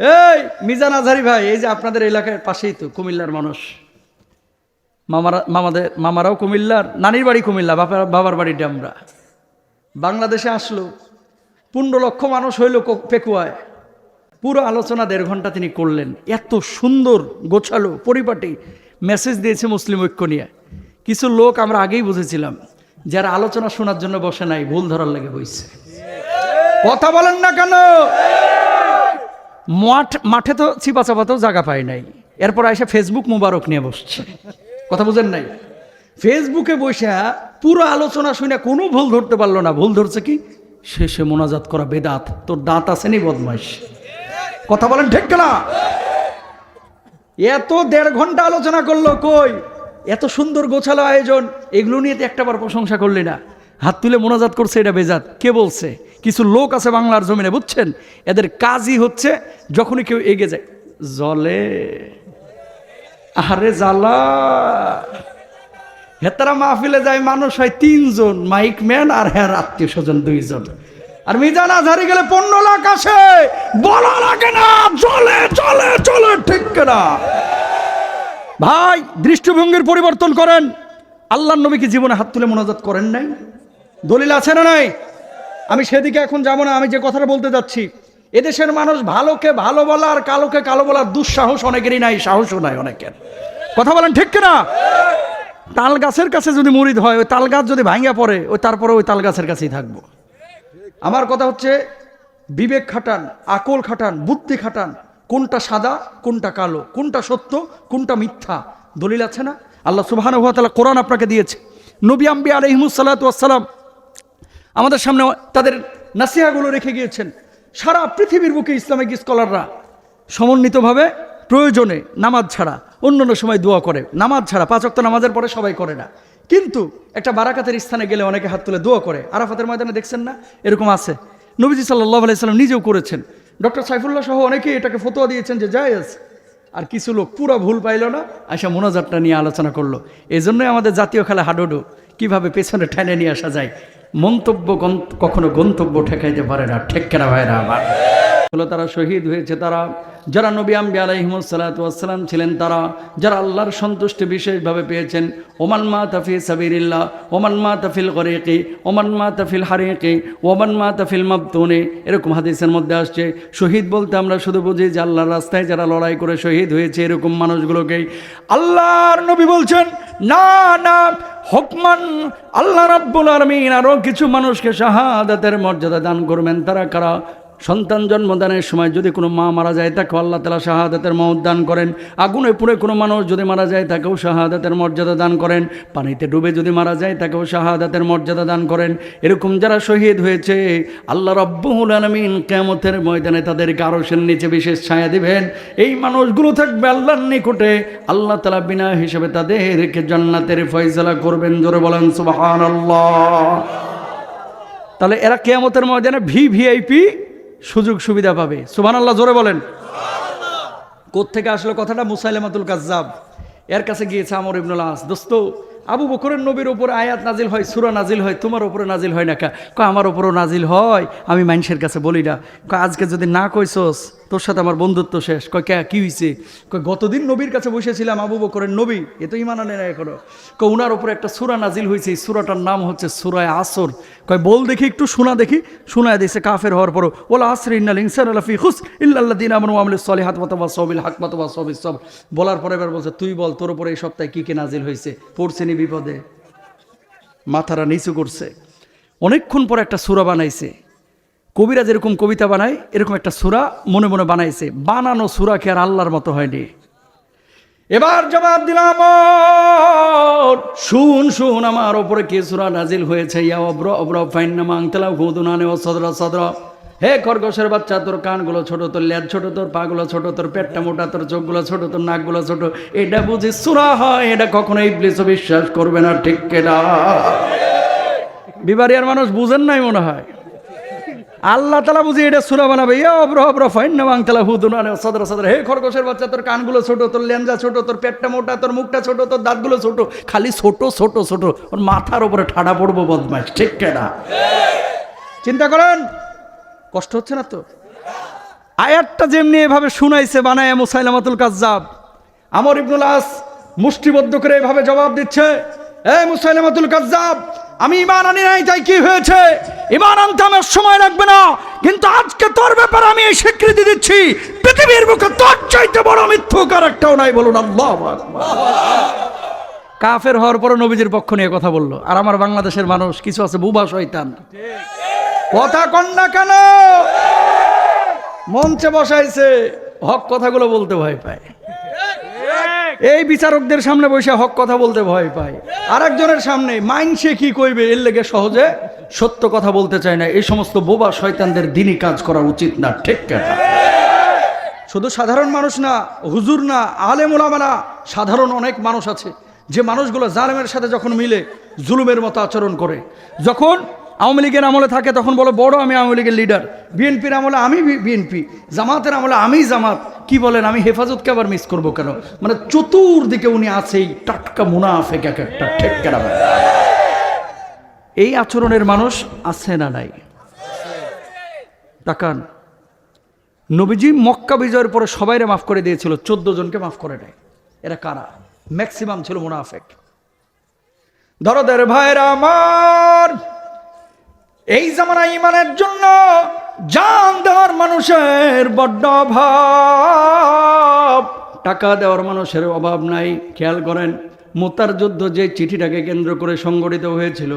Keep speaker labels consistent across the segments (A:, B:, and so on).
A: এই, মিজান আজহারি ভাই, এই যে আপনাদের এলাকার পাশেই তো কুমিল্লার মানুষ। মামারা মামাদের মামারাও কুমিল্লার, নানির বাড়ি কুমিল্লা বাবার বাবার বাড়ি ডামরা বাংলাদেশে আসলো, পনেরো লক্ষ মানুষ হইল পেকুয়ায়। পুরো আলোচনা দেড় ঘণ্টা তিনি করলেন। এত সুন্দর, গোছালো, পরিপাটি মেসেজ দিয়েছে মুসলিম ঐক্য নিয়ে। কিছু লোক আমরা আগেই বুঝেছিলাম, যারা আলোচনা শোনার জন্য বসে নাই, ভুল ধরার লেগে বইছে। কথা বলেন না কেন? মাঠ, মাঠে তো চিপা চাপাতেও জায়গা পায় নাই। এরপর এসে ফেসবুক মুবারক নিয়ে বসছে। কথা বুঝেন নাই? ফেসবুকে বসে পুরো আলোচনা শুনে কোনো ভুল ধরতে পারল না। ভুল ধরছে কি? শেষে মোনাজাত করা বেদাত। তোর দাঁত আসেনি বদমাইশ? কথা বলেন ঠিক না এত দেড় ঘণ্টা আলোচনা করল কই? এত সুন্দর গোছালো আয়োজন, এগুলো নিয়ে তো একটাবার প্রশংসা করলি না। হাত তুলে মোনাজাত করছে, এটা বেজাত। কে বলছে? কিছু লোক আছে বাংলার জমিনে, বুঝছেন? এদের কাজই হচ্ছে যখনই কেউ এগে যায়, জলে। আরে জ্বালা। হেতারা মাহফিলে যায়, মানুষ হয় তিনজন, মাইক ম্যান আর হ্যাঁ আত্মীয় স্বজন দুইজন। আর মিজান আজহারি গেলে পনেরো লাখ আসে, বলা লাগে না চলে চলে চলে ঠিক না ভাই, দৃষ্টিভঙ্গির পরিবর্তন করেন। আল্লাহ নবী কি জীবনে হাত তুলে মোনাজাত করেন নাই? দলিল আছে না নাই? আমি সেদিকে এখন যাব না, আমি যে কথাটা বলতে যাচ্ছি। এদেশের মানুষ ভালোকে ভালো বলা আর কালোকে কালো বলার দুঃসাহস অনেকেরই নাই, সাহসও নাই অনেকের। কথা বলেন ঠিক কিনা? তাল গাছের কাছে যদি মুরিদ হয় ওই তাল গাছ যদি ভাঙিয়া পড়ে, ওই তারপরে ওই তাল গাছের কাছেই থাকব। আমার কথা হচ্ছে, বিবেক খাটান, আকল খাটান, বুদ্ধি খাটান, কোনটা সাদা, কোনটা কালো, কোনটা সত্য, কোনটা মিথ্যা, দলিল আছে না? আল্লাহ সুবাহান তালা কোরআন আপনাকে দিয়েছে। নবী আম্বি আলহিমুসাল্লাতাম আমাদের সামনে তাদের নাসিহাগুলো রেখে গিয়েছেন। সারা পৃথিবীর বুকে ইসলামিক স্কলাররা সমন্বিতভাবে প্রয়োজনে নামাজ ছাড়া অন্য অন্য সময় দোয়া করে। নামাজ ছাড়া, পাঁচ অক্ট নামাজের পরে সবাই করে না। কিন্তু একটা বারাকাতের স্থানে গেলে অনেকে হাত তুলে দোয়া করে। আরাফাতের ময়দানে দেখছেন না? এরকম আছে। নবীজি সাল্লাহ আলাইসাল্লাম নিজেও করেছেন। ডক্টর সাইফুল্লাহ সহ অনেকেই এটাকে ফতোয়া দিয়েছেন যে, জায়েজ। আর কিছু লোক পুরো ভুল পাইল না আশা মোনাজাতটা নিয়ে আলোচনা করল। এই জন্যই আমাদের জাতীয় খেলা হাডুডু। কীভাবে পেছনে ঠেনে নিয়ে আসা যায়? মন্তব্য কখনো গন্তব্য ঠেকাইতে পারে না। ঠেক কেনা ভাইরা আমার হলো তারা শহীদ হয়েছে তারা। যারা নবী আম্বি আলাইহিমসালাম ছিলেন তারা। যারা আল্লাহর সন্তুষ্টি বিশেষভাবে পেয়েছেন, ওমান মা তাফি সাবিরিল্লাহ ওমান মা তাফিল গরিকি, ওমান মা তাফিল হারিকি, ওমান মা তাফিল মাবতুনে, এরকম হাদিসের মধ্যে আসছে। শহীদ বলতে আমরা শুধু বুঝি যে আল্লাহর রাস্তায় যারা লড়াই করে শহীদ হয়েছে এরকম মানুষগুলোকেই। আল্লাহর নবী বলছেন, না না, হকমান আল্লাহ রাব্বুল আলমিন আরও কিছু মানুষকে শাহাদাতের মর্যাদা দান করবেন। তারা কারা? সন্তান জন্মদানের সময় যদি কোনো মা মারা যায় তাকে আল্লাহ তালা শাহাদাতের মহৎ দান করেন। আগুনে পুড়ে কোনো মানুষ যদি মারা যায়, তাকেও শাহাদাতের মর্যাদা দান করেন। পানিতে ডুবে যদি মারা যায়, তাকেও শাহাদাতের মর্যাদা দান করেন। এরকম যারা শহীদ হয়েছে, আল্লাহ রব্বুল আলমিন কেমতের ময়দানে তাদেরকে আরশের নিচে বিশেষ ছায়া দিবেন। এই মানুষগুলো থাকবে আল্লাহর নিকটে। আল্লাহ তালা বিনা হিসেবে তাদেরকে জান্নাতের ফয়সলা করবেন, জোরে বলেন সুবাহান তাহলে এরা কেয়ামতের ময়দানে ভি ভিআইপি সুযোগ সুবিধা পাবে। সুবান আল্লাহ জোরে বলেন। কোত্থেকে আসলো কথাটা? মুসাইলামাতুল কাজাব এর কাছে গিয়েছে আমর ইবনুল আস। দোস্ত আবু বকরের নবীর ওপর আয়াত নাজিল হয়, সুরা নাজিল হয়, তোমার ওপরে নাজিল হয় না কা? আমার ওপরও নাজিল হয়, আমি মানুষের কাছে বলি না। কয়, আজকে যদি না কইসোস, তোর সাথে আমার বন্ধুত্ব শেষ। কয়, কে, কি হয়েছে কয়, গতদিন নবীর কাছে বসেছিলাম আবু বকরের নবী, এ তো ইমান আনে না এখনও। কয়, উনার উপরে একটা সুরা নাজিল হয়েছে এই সুরাটার নাম হচ্ছে সুরায় আসর। কয়, বল দেখি, একটু শোনা দেখি। শোনায় দিয়েছে কাফের হওয়ার পরও ওলা আসর ইন্নাল ইনসান আলাফি হুস ইল্লাল্লাহ দিন আমন আমলে সলে হাত মাতাবা সবিল হাক মাতাবা সবিল সব বলার পরে এবার বলছে, তুই বল, তোর ওপরে এই সপ্তাহে কি কি নাজিল হয়েছে পড়ছেনি বিপদে। মাথারা নিচু করছে। অনেকক্ষণ পর একটা সুরা বানাইছে। কবিরা যেরকম কবিতা বানায়, এরকম একটা সুরা মনে মনে বানাইছে। বানানো সুরা কি আর আল্লাহর মতো হয়নি। এবার জবাব দিলাম শুন শুন, আমার ওপরে কে সুরা নাজিল হয়েছে? ইয়া অব্র অব্র ফাইন নামা আংতলা হুদুনানে ও সদরা সদরা। হে খরগোশের বাচ্চা, তোর কানগুলো ছোট, তোর ল্যাদ ছোট, তোর পাগুলো ছোট, তোর পেটটা মোটা, তোর চোখগুলো ছোট, তোর নাকগুলো ছোট। এটা বুঝি সুরা হয়, এটা কখনো ইবলিসও বিশ্বাস করবে না, ঠিক কেনা বিবারিয়ার মানুষ বুঝেন নাই মনে হয়। আল্লাহ তালা বুঝি এটা সুরা বানাবে। ইয়া অব্র অব্র ফাইন না বাংতালা হুদুনা সদর সদর। হে খরগোশের বাচ্চা, তোর কানগুলো ছোট, তোর লেঞ্জা ছোট, তোর পেটটা মোটা, তোর মুখটা ছোট, তোর দাঁতগুলো ছোট, খালি ছোট ছোট ছোট। ওর মাথার উপরে ঠাডা পড়ব বদমাইশ, ঠিক কেনা চিন্তা করেন কষ্ট হচ্ছে না তো? আয়াতটা যেমনি এভাবে শুনাইছে, বানায় মুসাইলামাতুল কাজ্জাব। আমর ইবনুল আস মুষ্টিবদ্ধ করে এভাবে জবাব দিচ্ছে, এ মুসাইলামাতুল কাজ্জাব, আমি ইমান আনি নাই, তাই কি হয়েছে? ইমান আনতে আমার সময় লাগবে না, কিন্তু আজকে তোর ব্যাপারে আমি এই স্বীকৃতি দিচ্ছি। পৃথিবীর মুখে তোর চাইতে বড় মিথ্যুক আর একটাও নাই, বলুন আল্লাহ কাফের হওয়ার পরে নবীজির পক্ষ নিয়ে কথা বলল, আর আমার বাংলাদেশের মানুষ, কিছু আছে, বুবা শয়তান। কথা কন্যা কেন? মঞ্চে বসাইছে, হক কথাগুলো বলতে ভয় পায়। এই বিচারকদের সামনে বসে হক কথা বলতে ভয় পায়। আরেকজনের সামনে মাইনসে কি কইবে? এর লেগে সহজে সত্য কথা বলতে চায় না। এই সমস্ত বোবা শয়তানদের দিনই কাজ করা উচিত না, ঠিক কেন? শুধু সাধারণ মানুষ না, হুজুর না আলে ওলামা না সাধারণ অনেক মানুষ আছে। যে মানুষগুলো জালেমের সাথে যখন মিলে, জুলুমের মতো আচরণ করে। যখন আওয়ামী লীগের আমলে থাকে, তখন বলে, বড় আমি আওয়ামী লীগের লিডার বিএনপির আমলে আমি বিএনপি জামাতের আমলে আমি জামাত। কি বলেন, আমি হেফাজতকে আবার মিস করব কেন? মানে চতুর্দিকে উনি আছেই, টাটকা মুনাফেক এক একটা ঠেক কেনা এই আচরণের মানুষ আছে না নাই? তাকান। নবীজি মক্কা বিজয়ের পরে সবাইরে মাফ করে দিয়েছিল, চোদ্দ জনকে মাফ করে নেয় এরা কারা? ম্যাক্সিমাম ছিল মুনাফেক। ধরদের ভাইরা আমার এই জামানা ইমানের জন্য জান দেওয়ার মানুষের বড্ড অভাব। টাকা দেওয়ার মানুষের অভাব নাই, খেয়াল করেন, মোতার যুদ্ধ যে চিঠিটাকে কেন্দ্র করে সংগঠিত হয়েছিল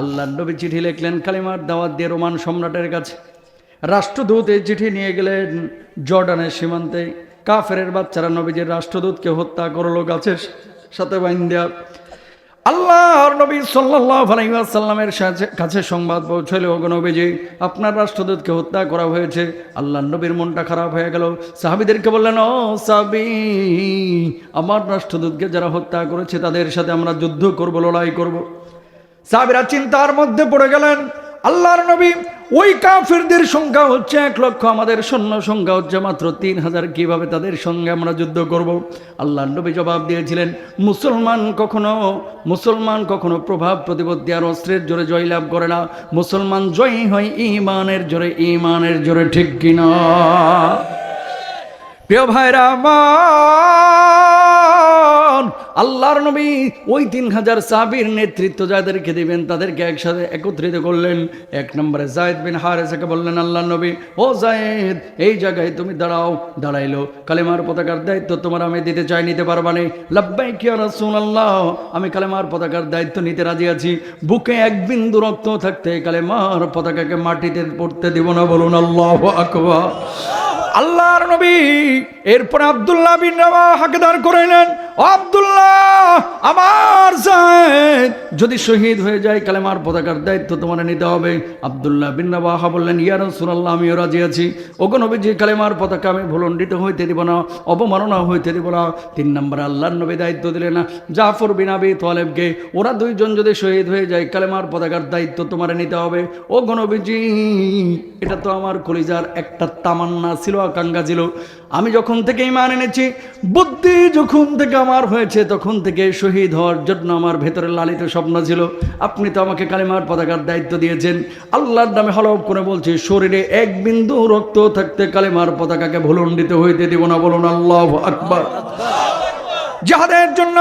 A: আল্লাহ নবী চিঠি লিখলেন, কালিমার দাওয়াত দিয়ে রোমান সম্রাটের কাছে। রাষ্ট্রদূত এই চিঠি নিয়ে গেলেন জর্ডানের সীমান্তে। কাফেরের বাচ্চারা নবীজির রাষ্ট্রদূতকে হত্যা করল গাছের সাথে বাইন দেওয়া আল্লাহর নবী ওয়াসাল্লামের সাথে- কাছে সংবাদ পৌঁছল ওগো নবীজি, আপনার রাষ্ট্রদূতকে হত্যা করা হয়েছে। আল্লাহর নবীর মনটা খারাপ হয়ে গেল। সাহাবীদেরকে বললেন, ও সাবি আমার রাষ্ট্রদূতকে যারা হত্যা করেছে, তাদের সাথে আমরা যুদ্ধ করব, লড়াই করব। সাহাবীরা চিন্তার মধ্যে পড়ে গেলেন আল্লাহর নবী, ওই কাফিরদের সংখ্যা হচ্ছে এক লক্ষ, আমাদের সৈন্য সংখ্যা হচ্ছে মাত্র তিন হাজার। কীভাবে তাদের সঙ্গে আমরা যুদ্ধ করব? আল্লাহর নবী জবাব দিয়েছিলেন, মুসলমান কখনো মুসলমান কখনো প্রভাব প্রতিপত্তি আর অস্ত্রের জোরে জয়লাভ করে না। মুসলমান জয়ী হয় ইমানের জোরে ইমানের জোরে ঠিক কিনা? প্রিয় ভাইরা আমার আল্লাহর নবী ওই তিন হাজার সাবির নেতৃত্ব যাদেরকে দিবেন, তাদেরকে একসাথে একত্রিত করলেন। এক নম্বরে জায়দ বিন হারেসাকে বললেন আল্লাহ নবী, ও জায়েদ, এই জায়গায় তুমি দাঁড়াও। দাঁড়াইলো। কালেমার পতাকার দায়িত্ব তোমার, আমি দিতে চাই, নিতে পারবা নে। লাব্বাই কি আল্লাহ আমি কালেমার পতাকার দায়িত্ব নিতে রাজি আছি। বুকে এক বিন্দু রক্ত থাকতে কালেমার পতাকাকে মাটিতে পড়তে দিব না। বলুন, আল্লাহ আকবার। আল্লাহর নবী, এরপরে আব্দুল্লাহ বিন রাওয়া হাকদার করাইলেন ও আব্দুল্লাহ, আমার জায়েদ যদি শহীদ হয়ে যায়, কালেমার পতাকার দায়িত্ব তোমার নিতে হবে। আবদুল্লাহ বিন রাওয়াহা বললেন, ইয়া রাসূলুল্লাহ, আমিও রাজি আছি। ওগো নবীজি, কালেমার পতাকা আমি ভুলণ্ডিত হইতে দিব না, অবমাননা হইতে দিব না। তিন নম্বরে আল্লাহর নবী দায়িত্ব দিলেন না, জাফর বিন আবি তোয়ালেবকে ওরা দুইজন যদি শহীদ হয়ে যায়, কালেমার পতাকার দায়িত্ব তোমার নিতে হবে। ও গণবীজি এটা তো আমার কলিজার একটা তামান্না ছিল, আকাঙ্ক্ষা ছিল। আমি যখন থেকে ইমান এনেছি, বুদ্ধি যখন থেকে আমার হয়েছে তখন থেকে শহীদ হওয়ার জন্য আমার ভেতরে লালিত স্বপ্ন ছিল। আপনি তো আমাকে কালিমার পতাকার দায়িত্ব দিয়েছেন। আল্লাহর নামে হলফ করে বলছি, শরীরে এক বিন্দু রক্ত থাকতে কালিমার পতাকাকে ভুলণ্ডিত হইতে দিব না বলুন আল্লাহ আকবার। যাহাদের জন্য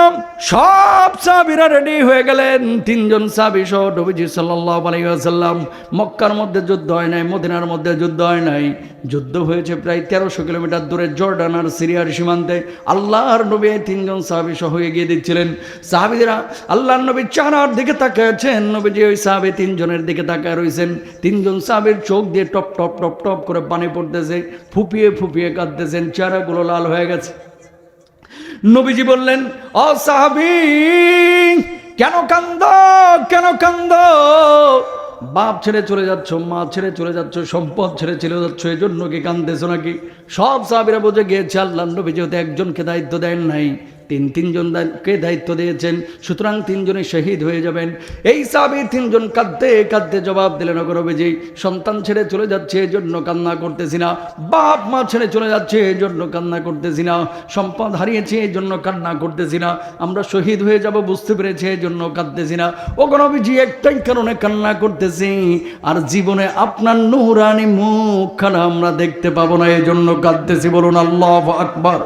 A: সব সাবিরা রেডি হয়ে গেলেন। তিনজন সাবি সহ নবীজি সাল্লাল্লাহু আলাইহি ওয়াসাল্লাম মক্কার মধ্যে যুদ্ধ হয় নাই, মদিনার মধ্যে যুদ্ধ হয় নাই। যুদ্ধ হয়েছে প্রায় তেরোশো কিলোমিটার দূরে জর্ডান আর সিরিয়ার সীমান্তে। আল্লাহর নবী তিনজন সাহাবি সহ এগিয়ে দিচ্ছিলেন। সাহাবিরা আল্লাহর নবী চারার দিকে তাকাচ্ছেন। নবীজি ওই সাহাবি তিনজনের দিকে তাকায় রয়েছেন তিনজন সাহাবির চোখ দিয়ে টপ টপ টপ টপ করে পানি পড়তেছে, ফুপিয়ে ফুপিয়ে কাঁদতেছেন, চেহারাগুলো লাল হয়ে গেছে। নবীজি বললেন অসাহাবি সাহাবি, কেন কান্দ কেন কান্দ? বাপ ছেড়ে চলে যাচ্ছ, মা ছেড়ে চলে যাচ্ছ, সম্পদ ছেড়ে চলে যাচ্ছ এই জন্য কি কান্দেছ নাকি? সব সাহাবিরা বুঝে গিয়েছে, আল্লাহ নবী যেহেতু একজনকে দায়িত্ব দেন নাই। তিন তিনজনকে দায়িত্ব দিয়েছেন, সুতরাং তিনজনে শহীদ হয়ে যাবেন। এই সাবি তিনজন কাঁদতে কাঁদতে জবাব দিলেন অগরবেজি সন্তান ছেড়ে চলে যাচ্ছে এই জন্য কান্না করতেছি না। বাপ মা ছেড়ে চলে যাচ্ছে এই জন্য কান্না করতেছি না। সম্পদ হারিয়েছে এই জন্য কান্না করতেছি না। আমরা শহীদ হয়ে যাব, বুঝতে পেরেছি এই জন্য কাঁদতেছি না। ও গণবিজি একটাই কারণে কান্না করতেছি। আর জীবনে আপনার নুরানি মুখখানা আমরা দেখতে পাবো না এই জন্য কাঁদতেছি, বলুন আল্লাহ আকবার।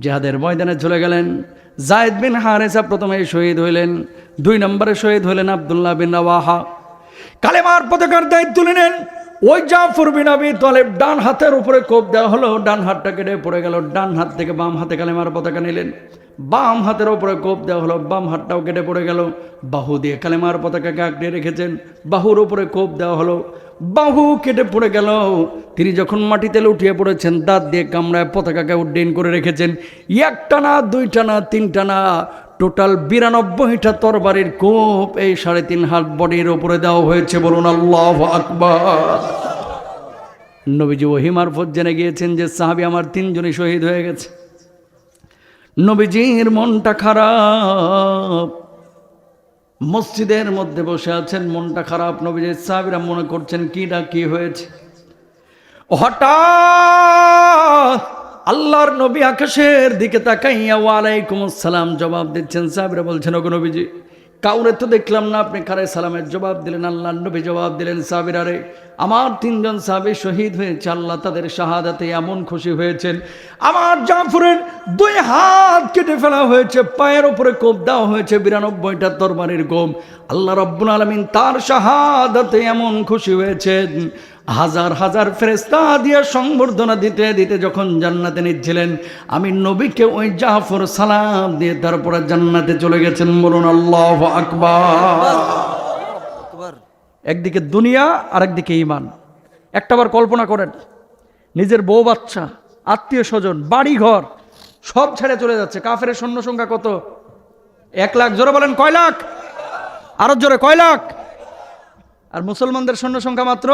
A: জেহাদের ময়দানে চলে গেলেন। জায়দ বিন হারেসা প্রথমে শহীদ হইলেন। দুই নম্বরে শহীদ হইলেন আবদুল্লাহ বিন নওয়াহা। কালেমার পতাকার দায়িত্ব নিলেন। ওই জাফর বিন আবি তলেব ডান হাতের উপরে কোপ দেওয়া হলো, ডান হাতটা কেটে পড়ে গেল, ডান হাত থেকে বাম হাতে কালেমার পতাকা নিলেন। বাম হাতের উপরে কোপ দেওয়া হলো, বাম হাতটাও কেটে পড়ে গেল। বাহু দিয়ে কালেমার পতাকাকে আঁকড়ে রেখেছেন। বাহুর উপরে কোপ দেওয়া হলো বাহু কেটে পড়ে গেল। তিনি যখন মাটিতে লুটিয়ে পড়েছেন, দাঁত দিয়ে কামড়ায় পতাকাকে উড্ডীন করে রেখেছেন। একটা না দুইটা না তিনটা না টোটাল বিরানব্বইটা তরবারির কোপ এই সাড়ে তিন হাত বডির ওপরে দেওয়া হয়েছে। বলুন, আল্লাহ আকবার। নবীজি ওহি মারফত জেনে গিয়েছেন যে সাহাবি আমার তিনজনই শহীদ হয়ে গেছে। নবীজির মনটা খারাপ। মসজিদের মধ্যে বসে আছেন, মনটা খারাপ, নবীজ সাহাবিরা মনে করছেন কি না কি হয়েছে? হঠাৎ আল্লাহর নবী আকাশের দিকে তাকাইয়া ওয়ালাইকুম আসসালাম জবাব দিচ্ছেন। সাহাবিরা বলছেন, ওগো নবীজি কাউরে তো দেখলাম না, আপনি খারে সালামের জবাব দিলেন? আল্লাহ নবী জবাব দিলেন সাবিরারে আমার তিনজন সাহাবি শহীদ হয়েছে, আল্লাহ তাদের শাহাদাতে এমন খুশি হয়েছেন। আমার জাফরের দুই হাত কেটে ফেলা হয়েছে, পায়ের উপরে কোপ দেওয়া হয়েছে, বিরানব্বইটা তরবারির গোম। আল্লাহ রব্বুল আলমিন তার শাহাদাতে এমন খুশি হয়েছেন। হাজার হাজার ফেরেস্তা দিয়ে সংবর্ধনা দিতে দিতে যখন জান্নাতে নিচ্ছিলেন আমি নবীকে ওই জাফর সালাম দিয়ে তারপরে জান্নাতে চলে গেছেন, বলুন আল্লাহ আকবার। একদিকে দুনিয়া আর একদিকে ইমান একটাবার কল্পনা করেন, নিজের বউ বাচ্চা, আত্মীয় স্বজন বাড়ি ঘর সব ছেড়ে চলে যাচ্ছে। কাফের সৈন্য সংখ্যা কত? এক লাখ, জোরে বলেন কয় লাখ? আরও জোরে, কয় লাখ? আর মুসলমানদের সৈন্য সংখ্যা মাত্র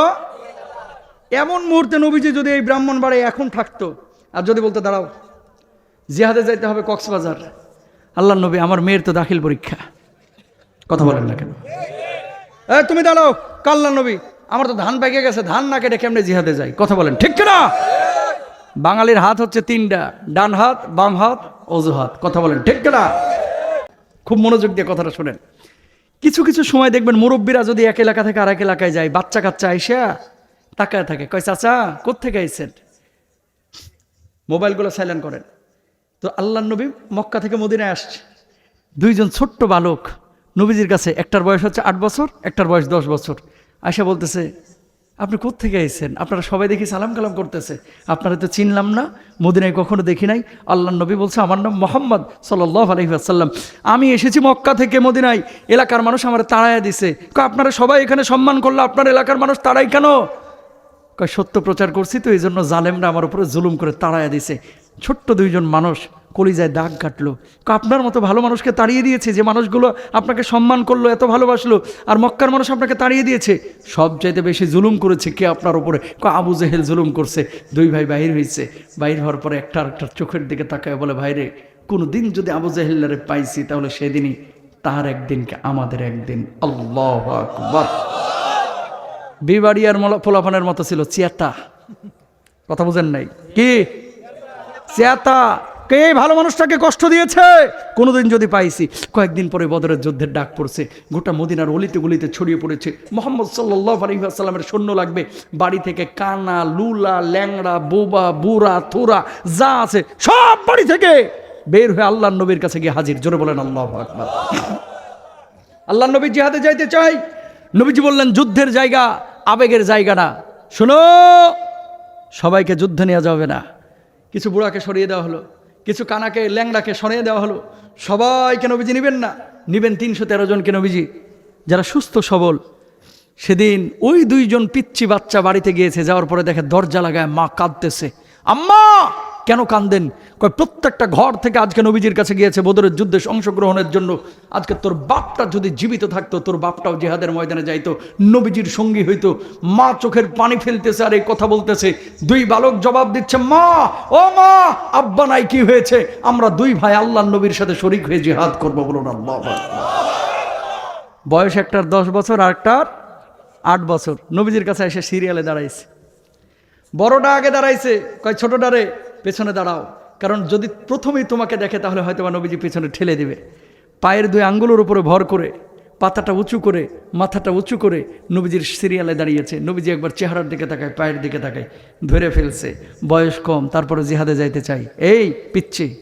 A: এমন মুহূর্তে নবীজি যদি এই ব্রাহ্মণ বাড়ি এখন থাকতো, আর যদি বলতো, দাঁড়াও, জিহাদে যাইতে হবে কক্সবাজার। আল্লাহ নবী আমার মেয়ের তো দাখিল পরীক্ষা। কথা বলেন না কেন? এ, তুমি দাঁড়াও কাল্লা নবী, আমার তো ধান পেকে গেছে, ধান না কেটে কেমনে জিহাদে যাই? কথা বলেন, ঠিক না বাঙালির হাত হচ্ছে তিনটা, ডান হাত, বাম হাত অজুহাত কথা বলেন, ঠিক না খুব মনোযোগ দিয়ে কথাটা শোনেন। কিছু কিছু সময় দেখবেন মুরব্বীরা যদি এক এলাকা থেকে আরেক এলাকায় যায়, বাচ্চা কাচ্চা আইসা তাকায় থাকে, কয়, চাচা কোথেকে আইসেন মোবাইলগুলো সাইলেন্ট করেন। তো আল্লাহ নবী মক্কা থেকে মদিনায় আসছে। দুইজন ছোট্ট বালক, নবীজির কাছে, একটার বয়স হচ্ছে আট বছর, একটার বয়স দশ বছর। আয়সা বলতেছে, আপনি কোথেকে এসেছেন আপনারা সবাই দেখি সালাম কালাম করতেছে। আপনারা তো চিনলাম না, মদিনায় কখনো দেখি নাই। আল্লাহ নবী বলছে, আমার নাম মোহাম্মদ সাল্লাহ আলহিহাসাল্লাম আমি এসেছি মক্কা থেকে মদিনায়। এলাকার মানুষ আমার তাড়াইয়া দিছে। আপনারা সবাই এখানে সম্মান করল আপনার এলাকার মানুষ তাড়াই কেন? সত্য প্রচার করছি তো এই জন্য জালেমরা আমার উপরে জুলুম করে তাড়াইয়া দিছে। ছোট্ট দুইজন মানুষ কলিজায় দাগ কাটলো। আপনার মতো ভালো মানুষকে তাড়িয়ে দিয়েছে, যে মানুষগুলো আপনাকে সম্মান করল, এত ভালোবাসলো, আর মক্কার মানুষ আপনাকে তাড়িয়ে দিয়েছে, সবচাইতে বেশি জুলুম করেছে কে আপনার উপরে? ক আবু জেহেল জুলুম করছে, দুই ভাই বাহির হয়েছে বাহির হওয়ার পরে একটা আরেকটার চোখের দিকে তাকায় বলে ভাইরে কোনো দিন যদি আবু জেহেল্লারে পাইছি, তাহলে সেদিনই তার একদিনকে আমাদের একদিন। আল্লাহ আকবার। বিবাড়িয়ার পোলাপানের মতো ছিল চেতা কথা বুঝেন নাই। কি? চেতা কে ভালো মানুষটাকে কষ্ট দিয়েছে? কোনোদিন যদি পাইছি, কয়েকদিন পরে বদরের যুদ্ধের ডাক পড়ছে, গোটা মদিনার অলিতে গলিতে ছড়িয়ে পড়েছে। মোহাম্মদ সাল্লাহ আলহিহাসাল্লামের সৈন্য লাগবে। বাড়ি থেকে কানা, লুলা, ল্যাংড়া, বোবা, বুড়া, থোরা, যা আছে, সব বাড়ি থেকে বের হয়ে আল্লাহ নবীর কাছে গিয়ে হাজির। জোরে বলেন, আল্লাহ আল্লাহ নবী জিহাদে যাইতে চাই। নবীজি বললেন, যুদ্ধের জায়গা আবেগের জায়গা না। শোনো, সবাইকে যুদ্ধ নেওয়া যাবে না। কিছু বুড়াকে সরিয়ে দেওয়া হলো, কিছু কানাকে, ল্যাংড়াকে সরিয়ে দেওয়া হলো। সবাইকে নবীজি নেবেন না। নিবেন তিনশো তেরো জনকে নবীজি, যারা সুস্থ, সবল। সেদিন ওই দুইজন পিচ্ছি বাচ্চা বাড়িতে গিয়েছে, যাওয়ার পরে দেখে দরজা লাগায় মা কাঁদতেছে। আম্মা! কেন কান্দেন? কয়, প্রত্যেকটা ঘর থেকে আজকে নবীজির কাছে গিয়েছে বদরের যুদ্ধে অংশগ্রহণের জন্য। আজকে তোর বাপটা যদি জীবিত থাকতো, তোর বাপটাও জেহাদের ময়দানে যাইতো, নবীজির সঙ্গী হইতো। মা চোখের পানি ফেলতেছে আর এই কথা বলতেছে। দুই বালক জবাব দিচ্ছে, মা, ও মা, আব্বা নাই কি হয়েছে? আমরা দুই ভাই আল্লাহ নবীর সাথে শরিক হয়ে জিহাদ করব বলুন আল্লাহ বয়স একটার দশ বছর, আর একটার আট বছর। নবীজির কাছে এসে সিরিয়ালে দাঁড়াইছে। বড়টা আগে দাঁড়াইছে, কয় ছোটটারে পেছনে দাঁড়াও। কারণ যদি প্রথমেই তোমাকে দেখে, তাহলে হয়তো বা নবীজি পেছনে ঠেলে দেবে। পায়ের দুই আঙ্গুলের উপরে ভর করে, পাতাটা উঁচু করে, মাথাটা উঁচু করে নবীজির সিরিয়ালে দাঁড়িয়েছে। নবীজি একবার চেহারার দিকে তাকায়, পায়ের দিকে তাকায়, ধরে ফেলছে। বয়স কম, তারপরে জিহাদে যাইতে চাই। এই, পিচ্ছি,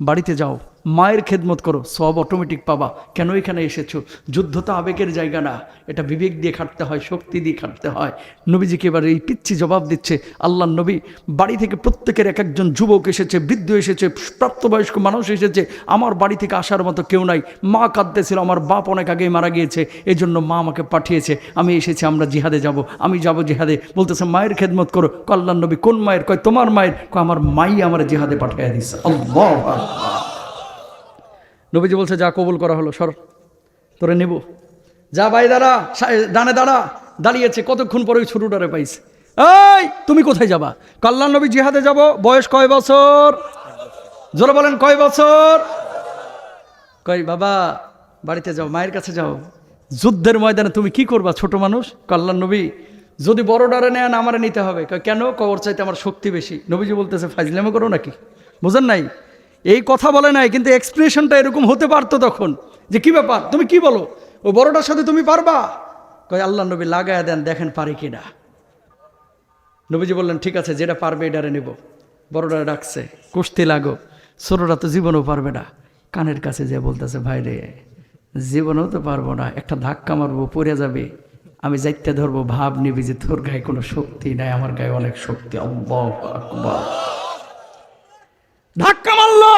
A: বাড়িতে যাও। মায়ের খেদমত করো, সব অটোমেটিক পাবা। কেন এখানে এসেছ? যুদ্ধ তো আবেগের জায়গা না। এটা বিবেক দিয়ে খাটতে হয়, শক্তি দিয়ে খাটতে হয়। নবীজিকে এবার এই পিচ্ছি জবাব দিচ্ছে? আল্লাহ নবী বাড়ি থেকে প্রত্যেকের এক একজন যুবক এসেছে, বৃদ্ধ এসেছে, প্রাপ্তবয়স্ক মানুষ এসেছে। আমার বাড়ি থেকে আসার মতো কেউ নাই। মা কাঁদতেছিল, আমার বাপ অনেক আগেই মারা গিয়েছে। এই জন্য মা আমাকে পাঠিয়েছে, আমি এসেছি, আমরা জিহাদে যাব, আমি যাব জিহাদে। বলতেছে, মায়ের খেদমত করো। কল্যাণ নবী কোন মায়ের? কয়, তোমার মায়ের? কয়, আমার মাই আমার জিহাদে পাঠিয়ে দিচ্ছে আল্লাহ। নবীজি বলছে, যা কবুল করা হলো, সর, তোরে নেব। যা ভাই, দাঁড়া ডানে দাঁড়া, দাঁড়িয়েছে, কতক্ষণ পরে ওই ছোটটারে পাইছে? এই, তুমি কোথায় যাবা? কল্যাণ নবী জিহাদে যাব, বয়স কয় বছর? জোরে বলেন, কয় বছর? কই, বাবা, বাড়িতে যাও, মায়ের কাছে যাও। যুদ্ধের ময়দানে তুমি কি করবা, ছোট মানুষ? কল্যাণ নবী, যদি বড় ডারে নেন, আমারে নিতে হবে। কেন? কবর চাইতে আমার শক্তি বেশি। নবীজি বলতেছে ফাইজলামে করো নাকি? বুঝেন নাই? এই কথা বলে নাই, কিন্তু এক্সপ্রেশনটা এরকম হতে পারতো তখন। যে কি ব্যাপার? তুমি কি বলো? ও বড়টার সাথে তুমি পারবা? কয়, আল্লাহ নবী লাগায় দেন, দেখেন পারি কিনা নবীজি বললেন, ঠিক আছে, যেটা পারবে এটারে নেব। বড়রা ডাকছে, কুস্তি লাগো, ছোটরা তো জীবনও পারবে না। কানের কাছে যে বলতেছে, ভাই রে, জীবনেও তো পারব না, একটা ধাক্কা মারবো, পড়ে যাবে। আমি যাইতে ধরবো, ভাব নিবি যে তোর গায়ে কোনো শক্তি নাই, আমার গায়ে অনেক শক্তি আকবার। ধাক্কা মারলো।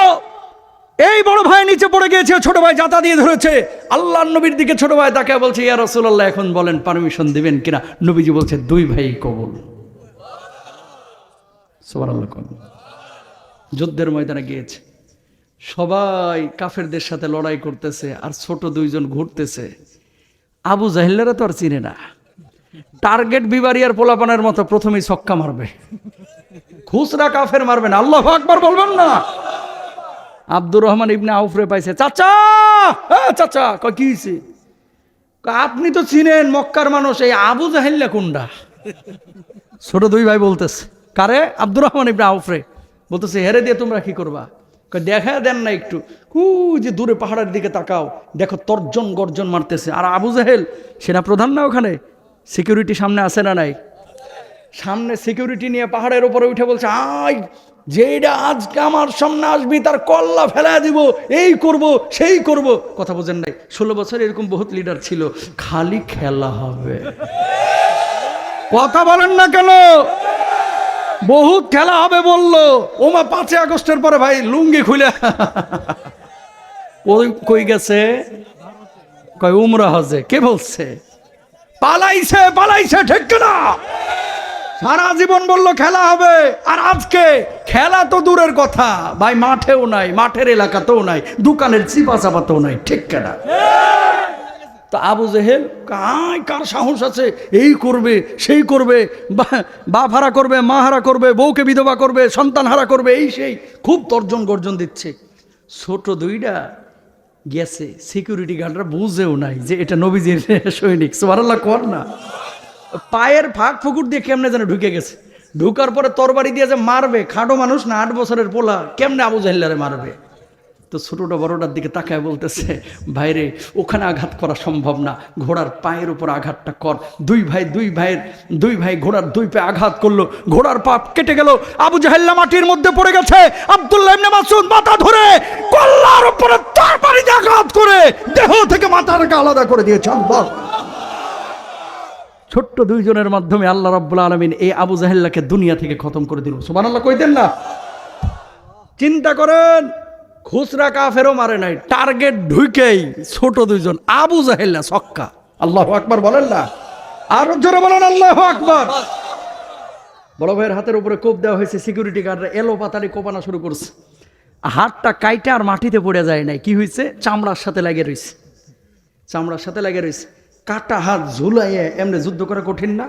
A: এই বড় ভাই নিচে পড়ে গিয়েছে, ছোট ভাই জাতা দিয়ে ধরেছে। আল্লাহ নবীর দিকে ছোট ভাই তাকে বলছে, ইয়া রসুল্লাহ এখন বলেন পারমিশন দিবেন কিনা? নবীজি বলছে, দুই ভাই কবুল। যুদ্ধের ময়দানে গিয়েছে। সবাই কাফেরদের সাথে লড়াই করতেছে, আর ছোট দুইজন ঘুরতেছে। আবু জাহিল্লারা তো আর চিনে না। টার্গেট বিবারিয়ার পোলাপানের মতো প্রথমেই ছক্কা মারবে। খুচরা কাফের মারবেন, আল্লাহ আকবার বলবেন না। আব্দুর রহমান ইবনে আউফরে পাইছে, চাচা হ্যাঁ চাচা কি আপনি তো চিনেন মক্কার মানুষ, এই আবু জাহিল্লা কুন্ডা? ছোট দুই ভাই বলতেছে, কারে? আব্দুর রহমান ইবনে আউফরে বলতেছে, হেরে দিয়ে তোমরা কি করবা? দেখা দেন না একটু। কু যে দূরে পাহাড়ের দিকে তাকাও। দেখো তর্জন গর্জন মারতেছে। আর আবু জাহেল, সেনা প্রধান না ওখানে? সিকিউরিটি সামনে আছে না নাই? সামনে সিকিউরিটি নিয়ে পাহাড়ের উপরে উঠে বলছে আই যেটা আজকে আমার সামনে আসবি, তার কল্লা ফেলা দিব, এই করব, সেই করব। কথা বোঝেন নাই, ষোলো বছর এরকম বহুত লিডার ছিল, খালি খেলা হবে। কথা বলেন না কেন? বহুত খেলা হবে বলল। ওমা, পাঁচই আগস্টের পরে ভাই, লুঙ্গি খুলে। ওই কই গেছে? কয়, উমরা হজে। কে বলছে? পালাইছে পালাইছে, ঠিক না সারা জীবন বলল, খেলা হবে। আর আজকে খেলা তো দূরের কথা। ভাই, মাঠেও নাই, মাঠের এলাকাতেও নাই, দোকানের চিপা চাপাতেও নাই, ঠিক কেনা? তো আবু জেহেল, কাই, কার সাহস আছে? এই করবে, সেই করবে, বা- হারা করবে মা হারা করবে, বউকে বিধবা করবে সন্তান হারা করবে, এই সেই খুব তর্জন গর্জন দিচ্ছে। ছোট দুইটা গেছে সিকিউরিটি গার্ডরা বুঝেও নাই যে এটা নবীজির সৈনিক। সোমারাল্লাহ কর না? পায়ের ফাঁক ফুকুর দিয়ে কেমনে যেন ঢুকে গেছে? ঢুকার পরে তরবারি দিয়ে যে মারবে, খাটো মানুষ না, আট বছরের পোলা, কেমনে আবু জাহিল্লারে মারবে? তো ছোটোটা বড়টার দিকে তাকায় বলতেছে, ভাইরে, ওখানে আঘাত করা সম্ভব না। ঘোড়ার পায়ের উপর আঘাতটা কর। দুই ভাই, দুই ভাইয়ের, দুই ভাই ঘোড়ার দুই পায়ে আঘাত করল। ঘোড়ার পাপ কেটে গেল। আবু জাহেল্লা মাটির মধ্যে পড়ে গেছে। আব্দুল্লাহ মাসুদ মাথা ধরে কল্লার উপরে তার বাড়িতে আঘাত করে, দেহ থেকে মাথাটাকে আলাদা করে দিয়েছে। আল্লাহ! ছোট্ট দুইজনের মাধ্যমে আল্লাহ রাব্বুল আলমিন এই আবু জাহেল্লাকে দুনিয়া থেকে খতম করে দিল। সুবান আল্লাহ কইতেন না? চিন্তা করেন, খুচরা কাফেরও মারে নাই, টার্গেট ঢুকেই ছোট দুইজন, আবু জাহেল্লা সক্কা আল্লাহ আকবার বলেন না? আরও জোরে বলেন, আল্লাহ আকবার। বড় ভাইয়ের হাতের উপরে কোপ দেওয়া হয়েছে, সিকিউরিটি গার্ডরা এলো পাতারি কোপানো শুরু করছে। হাতটা কাইটা আর মাটিতে পড়ে যায় নাই। কি হয়েছে চামড়ার সাথে লাগে রয়েছে চামড়ার সাথে লাগে রয়েছে কাটা হাত ঝুলাইয়ে এমনি যুদ্ধ করা কঠিন না।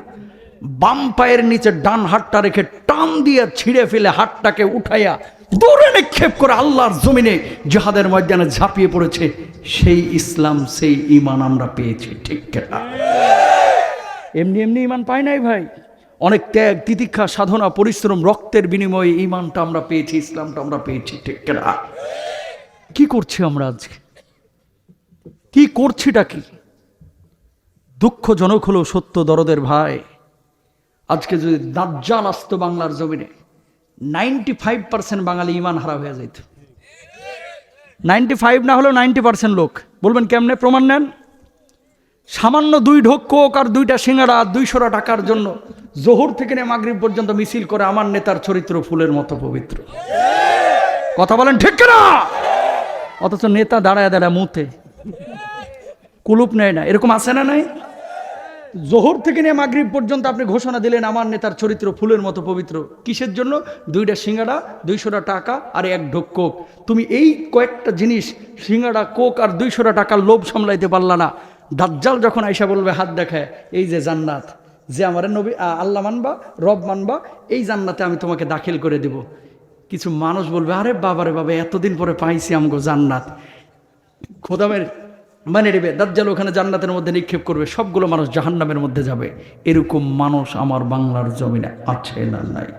A: বাম পায়ের নিচে ডান হাতটা রেখে টান দিয়ে ছিঁড়ে ফেলে হাতটাকে উঠাইয়া দূরে নিক্ষেপ করে আল্লাহর জমিনে জাহাদের ময়দানে ঝাঁপিয়ে পড়েছে। সেই ইসলাম, সেই ইমান আমরা পেয়েছি, ঠিক না? এমনি এমনি ইমান পাই নাই ভাই। অনেক ত্যাগ, তিতিক্ষা, সাধনা, পরিশ্রম, রক্তের বিনিময়ে ইমানটা আমরা পেয়েছি, ইসলামটা আমরা পেয়েছি, ঠিক না? কি করছি আমরা আজকে? কি করছিটা কি? দুঃখজনক হলো সত্য দরদের ভাই। আজকে যদি দাজ্জাল আসতো বাংলার জমিনে নাইনটি ফাইভ পার্সেন্ট বাঙালি ইমান হারা হয়ে যেত নাইনটি ফাইভ না হলেও নাইনটি পার্সেন্ট লোক। বলবেন কেমনে প্রমাণ নেন? সামান্য দুই ঢোক কোক আর দুইটা সিঙ্গারা দুইশোটা টাকার জন্য জোহর থেকে নিয়ে মাগরিব পর্যন্ত মিছিল করে আমার নেতার চরিত্র ফুলের মতো পবিত্র। কথা বলেন ঠিক না অথচ নেতা দাঁড়ায় দাঁড়ায় মুতে। কুলুপ নেয় না। এরকম আছে না নাই? জোহর থেকে নিয়ে মাগরিব পর্যন্ত আপনি ঘোষণা দিলেন আমার নেতার চরিত্র ফুলের মতো পবিত্র। কিসের জন্য? দুইটা সিঙ্গাড়া, দুইশোটা টাকা আর এক ঢোক কোক। তুমি এই কয়েকটা জিনিস, সিঙ্গাড়া, কোক আর দুইশোটা টাকার লোভ সামলাইতে পারলা না। দাজ্জাল যখন আইসা বলবে, হাত দেখায়, এই যে জান্নাত, যে আমার নবী আল্লাহ মানবা, রব মানবা, এই জান্নাতে আমি তোমাকে দাখিল করে দেব। কিছু মানুষ বলবে, আরে বাবারে বাবা, এতদিন পরে পাইছি আমগো জান্নাত। খোদামের মানে নেবে, দাজ্জাল ওখানে জান্নাতের মধ্যে নিক্ষেপ করবে, সবগুলো মানুষ জাহান্নামের মধ্যে যাবে। এরকম মানুষ আমার বাংলার জমিনে আছে না নাই।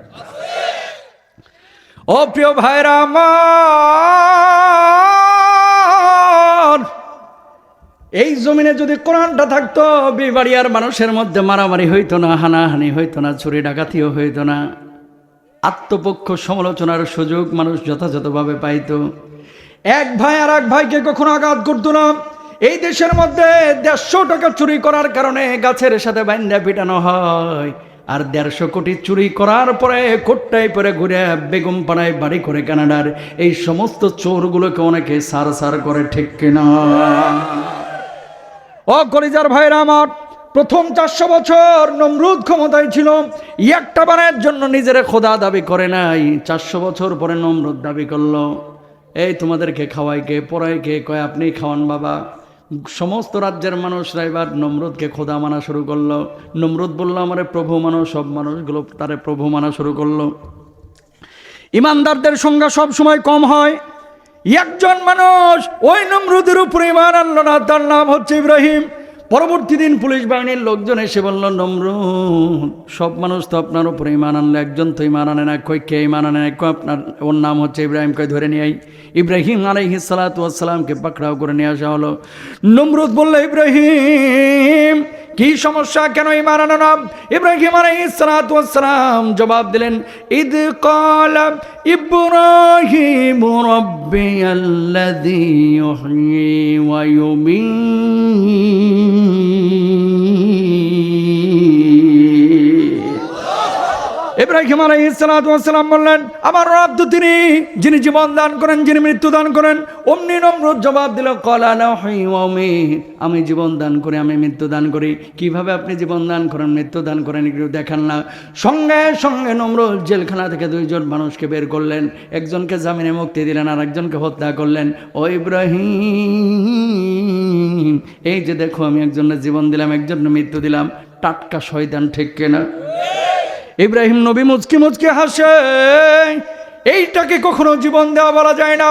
A: ও প্রিয় ভাইরা আমার, এই জমিনে যদি কোরআনটা থাকতো, বিবাড়িয়ার মানুষের মধ্যে মারামারি হইতো না, হানাহানি হইতো না, চুরি ডাকাতিও হইতো না। আত্মপক্ষ সমালোচনার সুযোগ মানুষ যথাযথভাবে পাইতো। এক ভাই আর এক ভাইকে কখনো আঘাত করতো না। এই দেশের মধ্যে দেড়শো টাকা চুরি করার কারণে গাছের সাথে বাইন্দা পিটানো হয়। আর দেড়শো কোটি চুরি করার পরে কোট্টায় পরে ঘুরে বেগম পাড়ায় বাড়ি করে কানাডার এই সমস্ত চোরগুলোকে অনেকে সার সার করে ঠিক কিনা। ও কলিজার ভাইরা আমার, প্রথম চারশো বছর নমরুদ ক্ষমতায় ছিল, একটা বারের জন্য নিজের খোদা দাবি করে নাই। চারশো বছর পরে নমরুদ দাবি করল, এই তোমাদেরকে খাওয়াই কে, পড়াই কে, কয় আপনি খাওয়ান বাবা? সমস্ত রাজ্যের মানুষরা এবার নমরুদকে খোদা মানা শুরু করল। নমরুদ বলল, আমারে প্রভু মানো, সব মানুষগুলো তারে প্রভু মানা শুরু করল। ইমানদারদের সংখ্যা সব সময় কম হয়। একজন মানুষ ওই নমরুদের উপরে ইমান আল্লাহ তার নাম হচ্ছে ইব্রাহিম। পরবর্তী দিন পুলিশ বাহিনীর লোকজন এসে বলল, নমরুদ, সব মানুষ তো আপনার উপরে ইমান আনলো, একজন তো ইমান আনে না, কই কে ইমান আনে না, কই আপনার ওর নাম হচ্ছে ইব্রাহিম কয় ধরে নিয়ে ইব্রাহিম আলাইহি আসসালামকে পাকড়াও করে নিয়ে আসা হলো। নমরুদ বলল, ইব্রাহিম কি সমস্যা? কেন ইমান আনো না ইব্রাহিম আলাইসালাম জবাব দিলেন, ইদ কল ইব্রাহিম রব্বি আল্লাযী ইউহয়ী ওয়া ইউমীত। ইব্রাহিম আলাইহিসসালাম বললেন, আমার রব তো তিনি, যিনি জীবন দান করেন, যিনি মৃত্যু দান করেন, অমনি নমরুদ জবাব দিল, কলা না আমি জীবন দান করি, আমি মৃত্যু দান করি। কীভাবে আপনি জীবন দান করেন, মৃত্যু দান করেন, একটু দেখান না। সঙ্গে সঙ্গে নমরুদ জেলখানা থেকে দুইজন মানুষকে বের করলেন। একজনকে জামিনে মুক্তি দিলেন আর একজনকে হত্যা করলেন। ও ইব্রাহিম, এই যে দেখো, আমি একজনের জীবন দিলাম, একজনের মৃত্যু দিলাম। টাটকা শয়তান ঠিক কেনা? ইব্রাহিম নবী মুচকি মুচকি হাসে। এইটাকে কখনো জীবন দেওয়া বলা যায় না।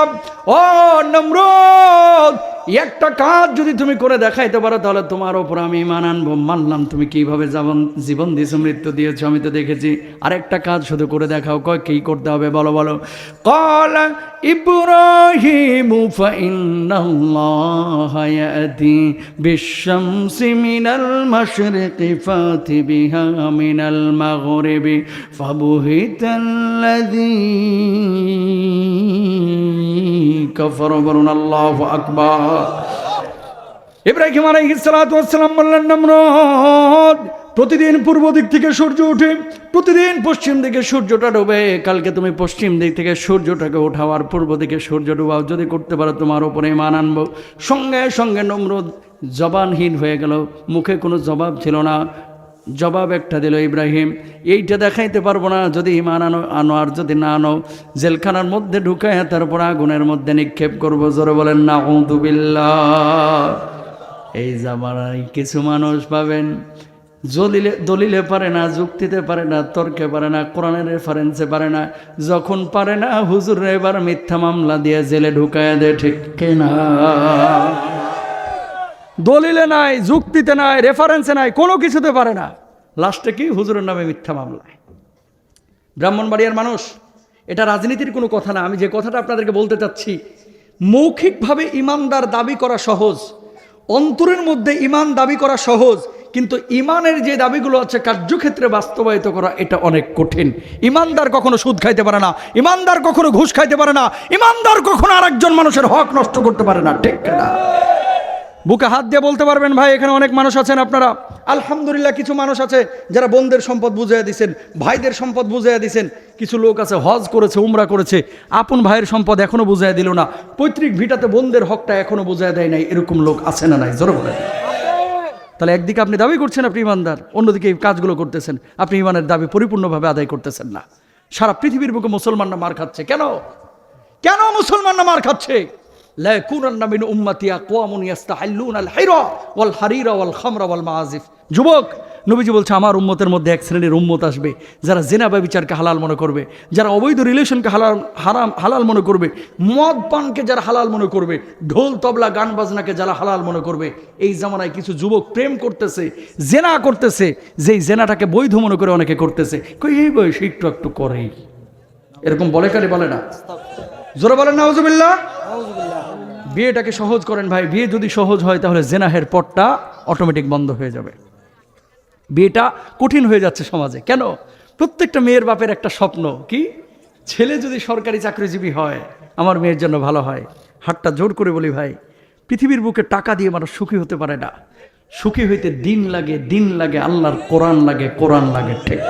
A: ও নমরুদ একটা কাজ যদি তুমি করে দেখাইতে পারো, তাহলে তোমার ওপর আমি ইমান আনব। মানলাম তুমি কীভাবে জীবন জীবন দিয়েছ, মৃত্যু দিয়েছ, আমি তো দেখেছি। আর একটা কাজ শুধু করে দেখাও, কয় কি করতে হবে বলো বলো। কল ইব্রাহিম বলুন, আল্লাহু ইব্রাহিম আলাইহিসসালাম বললেন প্রতিদিন পূর্ব দিক থেকে সূর্য ওঠে, প্রতিদিন পশ্চিম দিকে সূর্যটা ডোবে। কালকে তুমি পশ্চিম দিক থেকে সূর্যটাকে ওঠাও আর পূর্ব দিকে সূর্য ডোবাও, যদি করতে পারো তোমার ওপরে মান আনব। সঙ্গে সঙ্গে নমরুদ জবানহীন হয়ে গেল, মুখে কোনো জবাব ছিল না। জবাব একটা দিল ইব্রাহিম, এইটা দেখাইতে পারব না, যদি ইমান আনো আনো আর যদি না আনো, জেলখানার মধ্যে ঢুকায় তারপর আগুনের মধ্যে নিক্ষেপ করব। জোরে বলেন না এই জামানায় কিছু মানুষ পাবেন, জলিলে, দলিলে পারে না, যুক্তিতে পারে না, তর্কে পারে না, কোরআনের রেফারেন্সে পারে না। যখন পারে না, হুজুর এবার মিথ্যা মামলা দিয়ে জেলে ঢুকায় দেয় ঠিক না দলিলে নাই, যুক্তিতে নাই রেফারেন্সে নাই, কোনো কিছুতে পারে না। লাস্টে কি? হুজুরের নামে মিথ্যা মামলায় ব্রাহ্মণবাড়িয়ার মানুষ, এটা রাজনীতির কোনো কথা না। আমি যে কথাটা আপনাদেরকে বলতে চাচ্ছি, মৌখিকভাবে ইমানদার দাবি করা সহজ, অন্তরের মধ্যে ইমান দাবি করা সহজ, কিন্তু ইমানের যে দাবিগুলো আছে কার্যক্ষেত্রে বাস্তবায়িত করা, এটা অনেক কঠিন। ইমানদার কখনো সুদ খাইতে পারে না, ইমানদার কখনো ঘুষ খাইতে পারে না, ইমানদার কখনো আরেকজন মানুষের হক নষ্ট করতে পারে না, ঠিক না? বুকে হাত দিয়ে বলতে পারবেন, ভাই, এখানে অনেক মানুষ আছেন আপনারা। আলহামদুলিল্লাহ, কিছু মানুষ আছে যারা বোনদের সম্পদ বুঝিয়ে দিছেন, ভাইদের সম্পদ বুঝিয়ে দিছেন। কিছু লোক আছে, হজ করেছে, উমরা করেছে, আপন ভাইয়ের সম্পদ এখনও বুঝিয়ে দিল না। পৈতৃক ভিটাতে বোনদের হকটা এখনও বুঝিয়ে দেয় নাই, এরকম লোক আছে না নাই? জোর বলেন। তাহলে একদিকে আপনি দাবি করছেন, আপনি ইমানদার, অন্যদিকে এই কাজগুলো করতেছেন, আপনি ইমানের দাবি পরিপূর্ণভাবে আদায় করতেছেন না। সারা পৃথিবীর বুকে মুসলমানরা মার খাচ্ছে। কেন? কেন মুসলমানরা মার খাচ্ছে? আল যুবক নবীজি বলছে আমার উম্মতের মধ্যে এক শ্রেণির উম্মত আসবে যারা জেনা বিচারকে হালাল মনে করবে যারা অবৈধ রিলেশনকে হালাল হারাম হালাল মনে করবে মদ পানকে যারা হালাল মনে করবে ঢোল তবলা গান বাজনাকে যারা হালাল মনে করবে এই জামানায় কিছু যুবক প্রেম করতেছে জেনা করতেছে যেই জেনাটাকে বৈধ মনে করে অনেকে করতেছে। কই এই বয়স একটু একটু করেই। এরকম বলে কালে বলে না। জোরে বলেন না বিয়েটাকে সহজ করেন ভাই, বিয়ে যদি সহজ হয় তাহলে জেনাহের পটটা অটোমেটিক বন্ধ হয়ে যাবে। বিয়েটা কঠিন হয়ে যাচ্ছে সমাজে। কেন? প্রত্যেকটা মেয়ের বাপের একটা স্বপ্ন, কি? ছেলে যদি সরকারি চাকরিজীবী হয়, আমার মেয়ের জন্য ভালো হয়। হাতটা জোর করে বলি ভাই, পৃথিবীর বুকে টাকা দিয়ে মানুষ সুখী হতে পারে না। সুখী হইতে দিন লাগে দিন লাগে, আল্লাহর কোরআন লাগে কোরআন লাগে, ঠিক